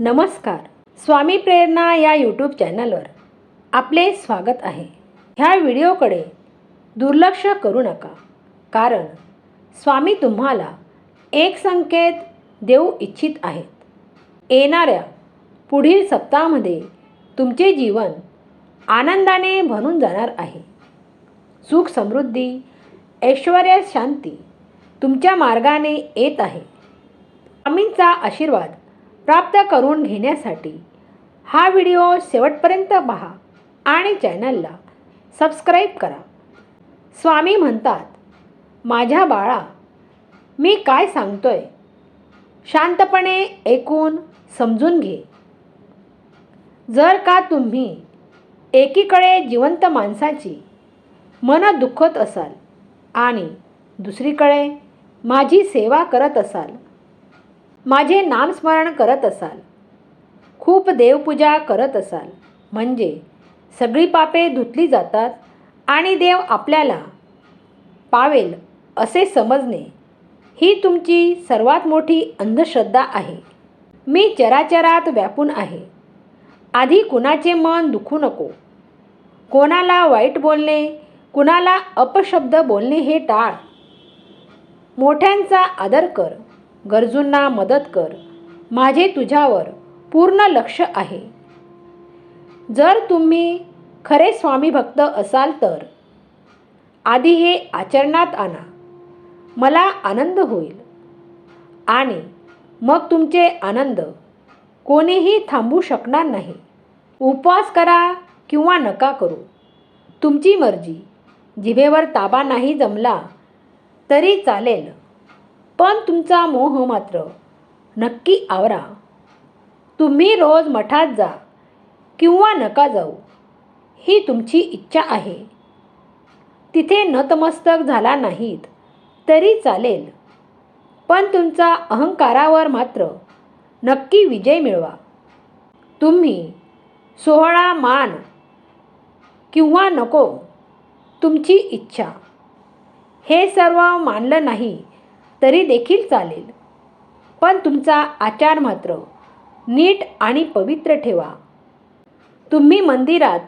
नमस्कार. स्वामी प्रेरणा या यूट्यूब चॅनलवर आपले स्वागत आहे. ह्या व्हिडिओकडे दुर्लक्ष करू नका. कारण स्वामी तुम्हाला एक संकेत देऊ इच्छित आहेत. येणाऱ्या पुढील सप्ताहामध्ये तुमचे जीवन आनंदाने भरून जाणार आहे. सुख समृद्धी ऐश्वर्या शांती तुमच्या मार्गाने येत आहे. स्वामींचा आशीर्वाद प्राप्त करून घेण्यासाठी हा व्हिडिओ शेवटपर्यंत पहा आणि चॅनलला सबस्क्राईब करा. स्वामी म्हणतात माझ्या बाळा मी काय सांगतोय? शांतपणे ऐकून समजून घे. जर का तुम्ही एकीकडे जिवंत माणसाची मन दुखत असाल आणि दुसरीकडे माझी सेवा करत असाल माझे नामस्मरण करत असाल. खूप देवपूजा करत असाल. म्हणजे सगळी पापे धुतली जातात आणि देव आपल्याला पावेल असे समजणे ही तुमची सर्वात मोठी अंधश्रद्धा आहे. मी चराचरात व्यापून आहे. आधी कुणाचे मन दुखू नको. कोणाला वाईट बोलणे कुणाला अपशब्द बोलणे हे टाळ. मोठ्यांचा आदर कर. गरजूंना मदत कर. माझे तुझ्यावर पूर्ण लक्ष आहे. जर तुम्ही खरे स्वामी भक्त असाल तर आधी हे आचरणात आणा. मला आनंद होईल. आणि मग तुमचे आनंद कोणीही थांबू शकणार नाही. उपवास करा किंवा नका करू. तुमची मर्जी. जिभेवर ताबा नाही जमला तरी चालेल. पण तुमचा मोह मात्र. नक्की आवरा. तुम्ही रोज मठात जा किंवा नका जाऊ. ही तुमची इच्छा आहे. तिथे नतमस्तक झाला नाहीत तरी चालेल. पण तुमचा अहंकारावर मात्र नक्की विजय मिळवा. तुम्ही सोहळा मान किंवा नको तुमची इच्छा. हे सर्व मानलं नाही तरी देखील चालेल. पण तुमचा आचार मात्र नीट आणि पवित्र ठेवा. तुम्ही मंदिरात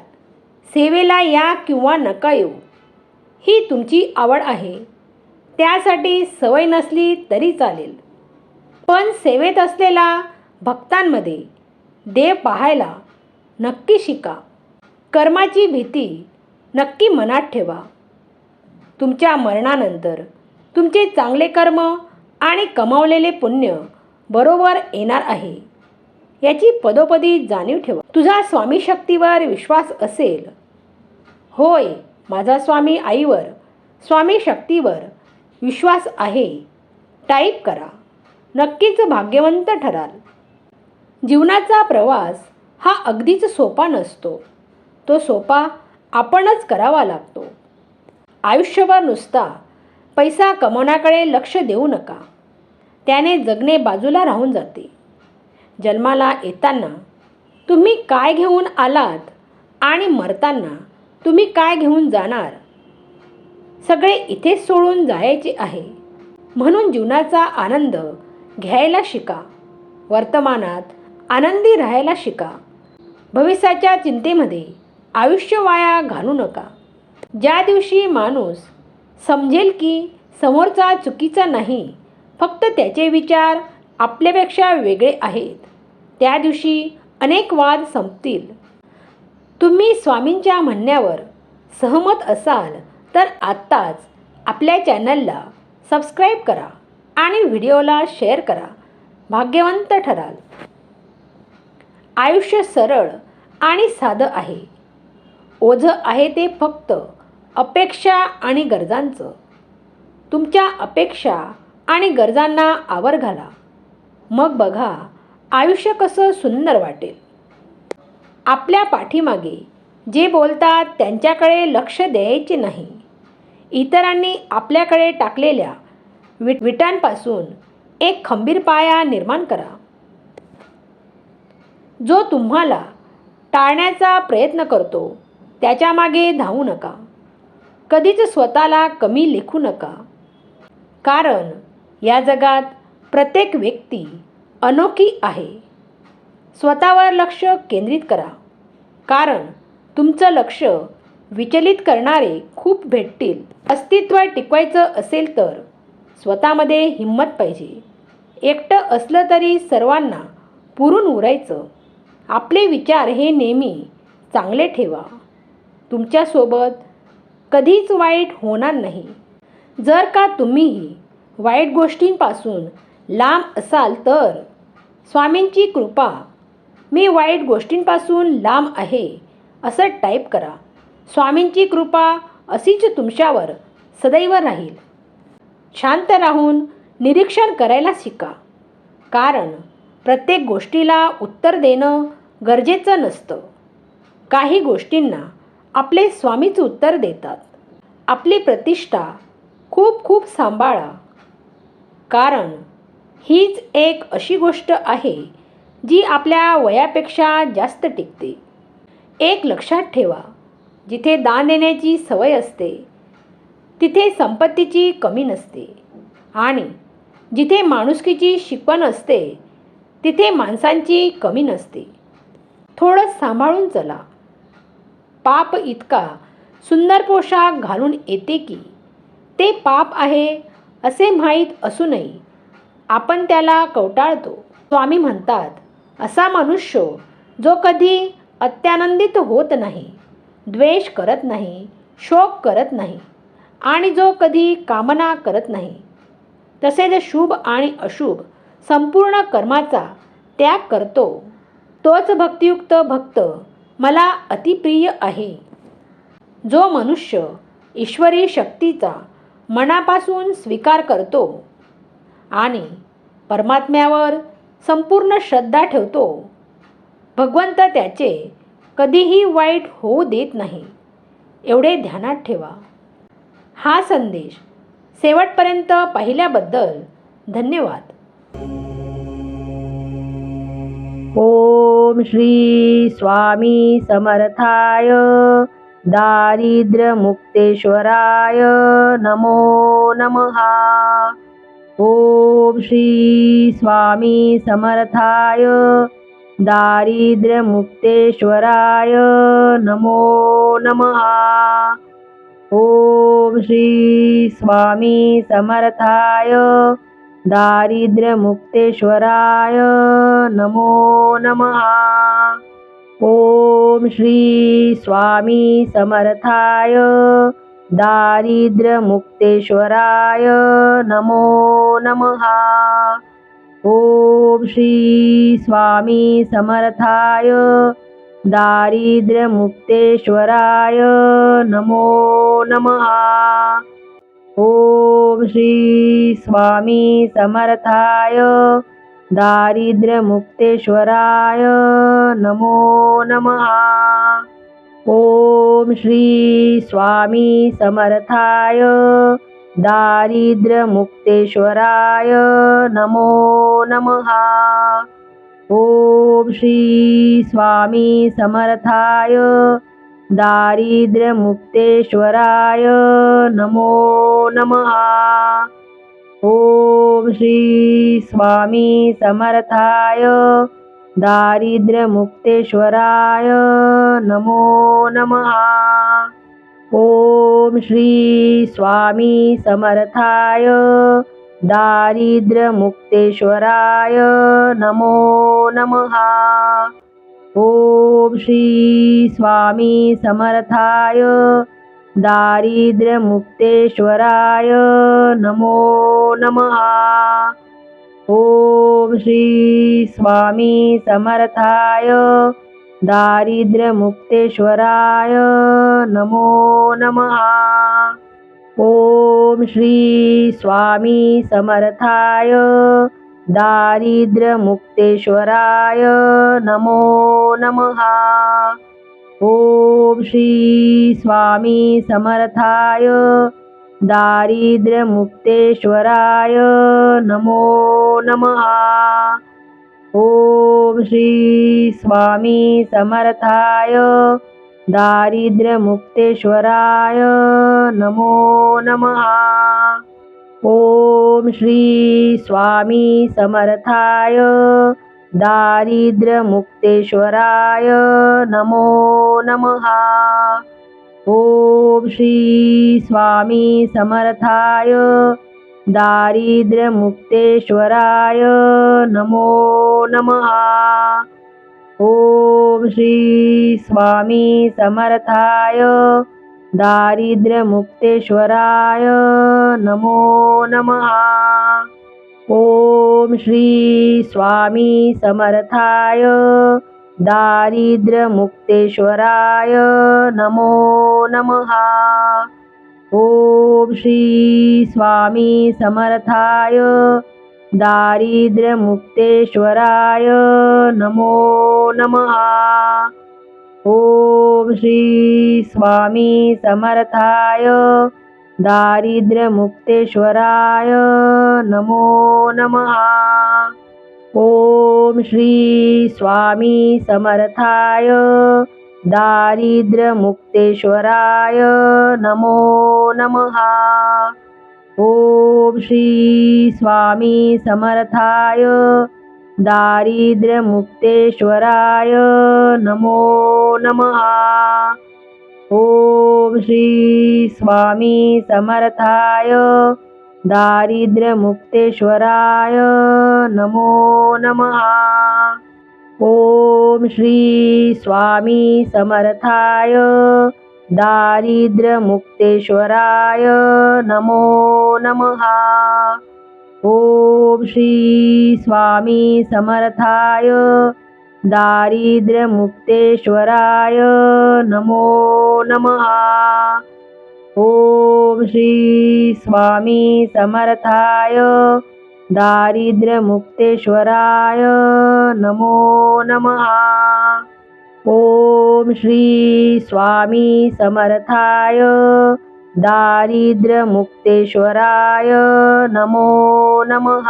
सेवेला या किंवा नका येऊ ही तुमची आवड आहे. त्यासाठी सवय नसली तरी चालेल. पण सेवेत असलेला भक्तांमध्ये देव पाहायला नक्की शिका. कर्माची भीती नक्की मनात ठेवा. तुमच्या मरणानंतर तुमचे चांगले कर्म आणि कमावलेले पुण्य बरोबर येणार आहे. याची पदोपदी जाणीव ठेवा. तुझा स्वामी शक्तीवर विश्वास असेल. होय माझा स्वामी आईवर स्वामी शक्तीवर विश्वास आहे. टाईप करा. नक्कीच भाग्यवंत ठराल. जीवनाचा प्रवास हा अगदीच सोपा नसतो. तो सोपा आपणच करावा लागतो. आयुष्यभर नुसता पैसा कमवण्याकडे लक्ष देऊ नका. त्याने जगणे बाजूला राहून जाते. जन्माला येताना तुम्ही काय घेऊन आलात आणि मरताना तुम्ही काय घेऊन जाणार? सगळे इथेच सोडून जायचे आहे. म्हणून जीवनाचा आनंद घ्यायला शिका. वर्तमानात आनंदी राहायला शिका. भविष्याच्या चिंतेमध्ये आयुष्य वाया घालू नका. ज्या दिवशी माणूस समजेल की समोरचा चुकीचा नाही. फक्त त्याचे विचार आपल्यापेक्षा वेगळे आहेत. त्या दिवशी अनेक वाद संपतील. तुम्ही स्वामींच्या म्हणण्यावर सहमत असाल तर आत्ताच आपल्या चॅनलला सबस्क्राईब करा आणि व्हिडिओला शेअर करा. भाग्यवंत ठराल. आयुष्य सरळ आणि साधं आहे. ओझं आहे ते फक्त अपेक्षा आणि गरजांचं. तुमच्या अपेक्षा आणि गरजांना आवर घाला. मग बघा आयुष्य कसं सुंदर वाटेल. आपल्या पाठीमागे जे बोलतात त्यांच्याकडे लक्ष द्यायचे नाही. इतरांनी आपल्याकडे टाकलेल्या विट विटांपासून एक खंबीर पाया निर्माण करा. जो तुम्हाला टाळण्याचा प्रयत्न करतो त्याच्यामागे धावू नका. कधीच स्वतःला कमी लेखू नका. कारण या जगात प्रत्येक व्यक्ती अनोखी आहे. स्वतःवर लक्ष केंद्रित करा. कारण तुमचं लक्ष विचलित करणारे खूप भेटतील. अस्तित्व टिकवायचं असेल तर स्वतःमध्ये हिंमत पाहिजे. एकटं असलं तरी सर्वांना पुरून उरायचं. आपले विचार हे नेहमी चांगले ठेवा. तुमच्यासोबत कधीच वाईट होणार नाही. जर का तुम्हीही वाईट गोष्टींपासून लांब असाल तर स्वामींची कृपा मी वाईट गोष्टींपासून लांब आहे असं टाईप करा. स्वामींची कृपा अशीच तुमच्यावर सदैव राहील. शांत राहून निरीक्षण करायला शिका. कारण प्रत्येक गोष्टीला उत्तर देणं गरजेचं नसतं. काही गोष्टींना आपले स्वामीच उत्तर देतात. आपली प्रतिष्ठा खूप खूप सांभाळा. कारण हीच एक अशी गोष्ट आहे जी आपल्या वयापेक्षा जास्त टिकते. एक लक्षात ठेवा जिथे दान देण्याची सवय असते तिथे संपत्तीची कमी नसते. आणि जिथे माणुसकीची शिकवण असते तिथे माणसांची कमी नसते. थोडं सांभाळून चला. पाप इतका सुंदर पोशाख घालून येते की? ते पाप आहे असे माहीत असूनही आपण त्याला कवटाळतो. स्वामी म्हणतात असा मनुष्य जो कधी अत्यानंदित होत नाही द्वेष करत नाही शोक करत नाही आणि जो कधी कामना करत नाही तसेच शुभ आणि अशुभ संपूर्ण कर्माचा त्याग करतो तोच भक्तियुक्त भक्त मला अतिप्रिय आहे. जो मनुष्य ईश्वरी शक्तीचा मनापासून स्वीकार करतो आणि परमात्म्यावर संपूर्ण श्रद्धा ठेवतो भगवंत त्याचे कधीही वाईट होऊ देत नाही. एवढे ध्यानात ठेवा. हा संदेश शेवटपर्यंत पाहिल्याबद्दल धन्यवाद. ओम श्री स्वामी समर्थाय दारिद्र्यमुक्तेश्वराय नमो नमः। ओम श्री स्वामी समर्थाय दारिद्र्यमुक्तेश्वराय नमो नमः। ओम श्री स्वामी समर्थाय दारिद्र्यमुक्तेश्वराय नमो नमः। ओम श्री स्वामी समर्थाय दारिद्र्यमुक्तेश्वराय नमो नमः। ओम श्री स्वामी समर्थाय दारिद्र्यमुक्तेश्वराय नमो नमः। ओम श्री स्वामी समर्थाय दारिद्र्यमुक्तेश्वराय नमो नमः। ओम श्री स्वामी समर्थाय दारिद्र्यमुक्तेश्वराय नमो नमः। ओम श्री स्वामी समर्थाय दारिद्र्यमुक्तेश्वराय नमो नमः। ॐ श्री स्वामी समर्थाय दारिद्र्यमुक्तेश्वराय नमो नमः। ॐ श्री स्वामी समर्थाय दारिद्र्यमुक्तेश्वराय नमो नमः। ओम श्री स्वामी समर्थाय दारिद्र्यमुक्तेश्वराय नमो नमः। ओम श्री स्वामी समर्थाय दारिद्र्यमुक्तेश्वराय नमो नमः। ओम श्री स्वामी समर्थाय दारिद्र्यमुक्तेश्वराय नमो नमः। ॐ श्री स्वामी समर्थाय दारिद्र्यमुक्तेश्वराय नमो नमः। ॐ श्री स्वामी समर्थाय दारिद्र्यमुक्तेश्वराय नमो नमः। ओम श्री स्वामी समर्थाय दारिद्र्यमुक्तेश्वराय नमो नमः। ओम श्री स्वामी समर्थाय दारिद्र्यमुक्तेश्वराय नमो नमः। ओम श्री स्वामी समर्थाय दारिद्र्यमुक्तेश्वराय नमो नमः। ॐ श्री स्वामी समर्थाय दारिद्र्यमुक्तेश्वराय नमो नमः। ॐ श्री स्वामी समर्थाय दारिद्र्यमुक्तेश्वराय नमो नमः। ओम श्री स्वामी समर्थाय दारिद्र्यमुक्तेश्वराय नमो नमः। ओम श्री स्वामी समर्थाय दारिद्र्यमुक्तेश्वराय नमो नमः। ओम श्री स्वामी समर्थाय दारिद्र्यमुक्तेश्वराय नमो नमः। ॐ श्री स्वामी समर्थाय दारिद्र्यमुक्तेश्वराय नमो नमः। ॐ श्री स्वामी समर्थाय दारिद्र्यमुक्तेश्वराय नमो नमः। ओम श्री स्वामी समर्थाय दारिद्र्यमुक्तेश्वराय नमो नमः। ओम श्री स्वामी समर्थाय दारिद्र्यमुक्तेश्वराय नमो नमः। ॐ श्री स्वामी समर्थाय दारिद्र्यमुक्तेश्वराय नमो नमः।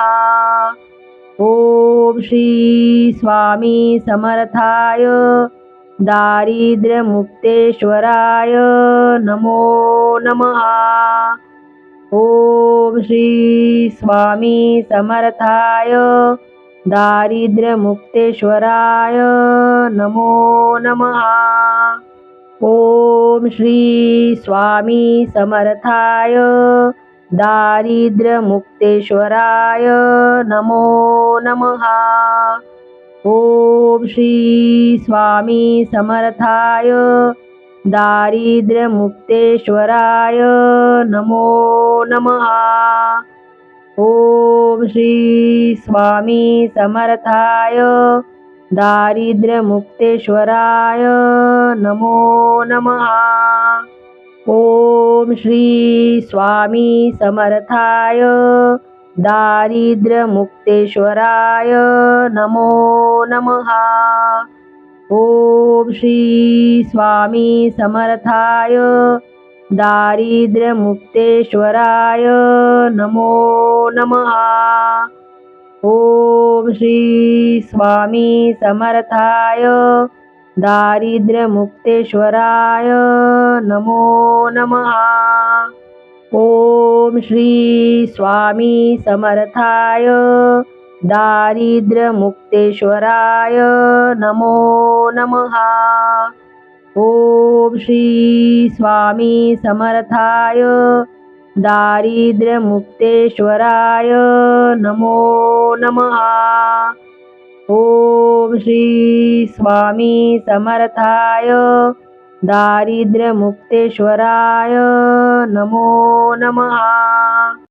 ॐ श्री स्वामी समर्थाय दारिद्र्यमुक्तेश्वराय नमो नमः। ॐ श्री स्वामी समर्थाय दारिद्र्यमुक्तेश्वराय नमो नमः। ओम श्री स्वामी समर्थाय दारिद्र्यमुक्तेश्वराय नमो नमः. ओम श्री स्वामी समर्थाय दारिद्र्यमुक्तेश्वराय नमो नमः. ओम श्री स्वामी समर्थाय दारिद्र्यमुक्तेश्वराय नमो नमः। ॐ श्री स्वामी समर्थाय दारिद्र्यमुक्तेश्वराय नमो नमः। ॐ श्री स्वामी समर्थाय दारिद्र्यमुक्तेश्वराय नमो नमः। ओम श्री स्वामी समर्थाय दारिद्र्यमुक्तेश्वराय नमो नमः। ओम श्री स्वामी समर्थाय दारिद्र्यमुक्तेश्वराय नमो नमः। ओम श्री स्वामी समर्थाय दारिद्र्यमुक्तेश्वराय नमो नमः। ॐ श्री स्वामी समर्थाय दारिद्र्यमुक्तेश्वराय नमो नमः।